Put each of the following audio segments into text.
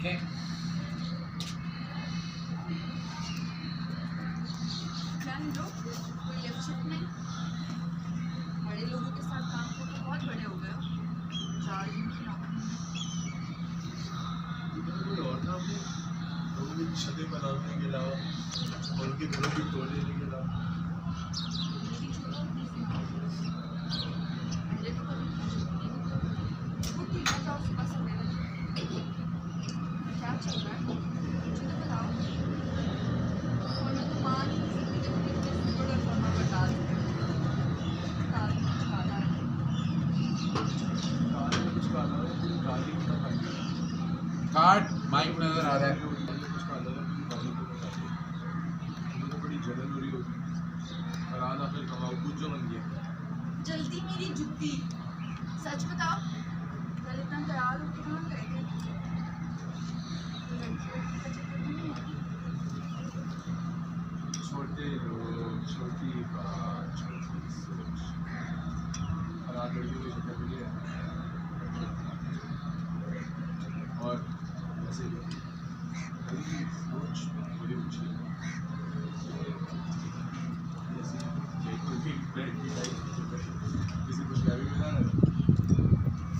दिखे जान लो कोई लेफ़्ट शिफ्ट में बड़े लोगों के साथ काम बहुत बड़े हो गए चार दिन की नौकरी। और काम लोगों की छतें बनाने के अलावा उनके घरों की तोड़ने के अलावा मेरी छोड़ो मेरे तो कभी खुद ठीक है जाओ सुबह सवेरे क्या चल रहा है मुझे तो बताओ और मैं तो मान ही नहीं सकती जब मुझे इतने सुपर और फर्मा बता दूँ बता दूँ कुछ काला है काले में कुछ काला है फिर काली की ना काट माइक नज़र आ रहा है। कुछ काला फिर काली को बता मुझे बड़ी जलन रही होगी और आखिर कमाओ कुछ जो बन गया जल्दी मेरी जुत्ती सच बताओ कल इतना तैयार होके कहाँ गए थे लड़कियों का चक्कर नहीं? छोटे लोग छोटी बात छोटी सोच। और लड़कियों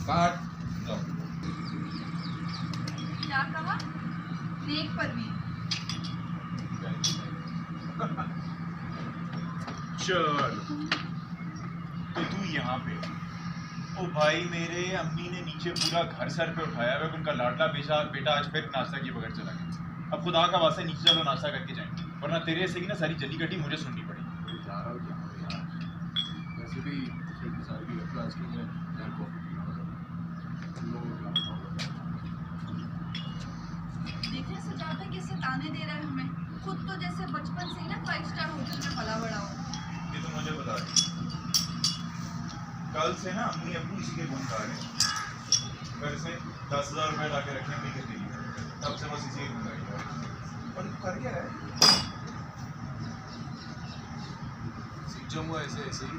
काट चल। तो तू यहाँ पे। ओ भाई, मेरे अम्मी ने नीचे पूरा घर सर पे उठाया हुआ उनका लाडला बेटा बेटा आज फिर नाश्ता किए बगैर चला गया। अब खुदा का वास्ते नीचे चलो, नाश्ता करके जाएँगे। वरना तेरे से ही ना सारी जली कटी, मुझे सुननी पड़ेगी। यार भी फिफ्टी साल की लड़का आज मैं कॉफ़ी पी रहा हूँ तुम लोगों को क्या बताऊँ देखने से जाता कैसे ताने दे रहा है हमें? खुद तो जैसे बचपन से ही ना फाइव स्टार होटल में पला बड़ा हो। ये तो मुझे बता कल से ना अम्मी अबू इसी के गुण गा रहे घर से दस हज़ार रुपये ला के रखे अम्मी के लिए। तब से बस इसी के गुण गाई हैं। तू कर क्या रहा है? सीख जाऊँगा ऐसे ऐसे ही।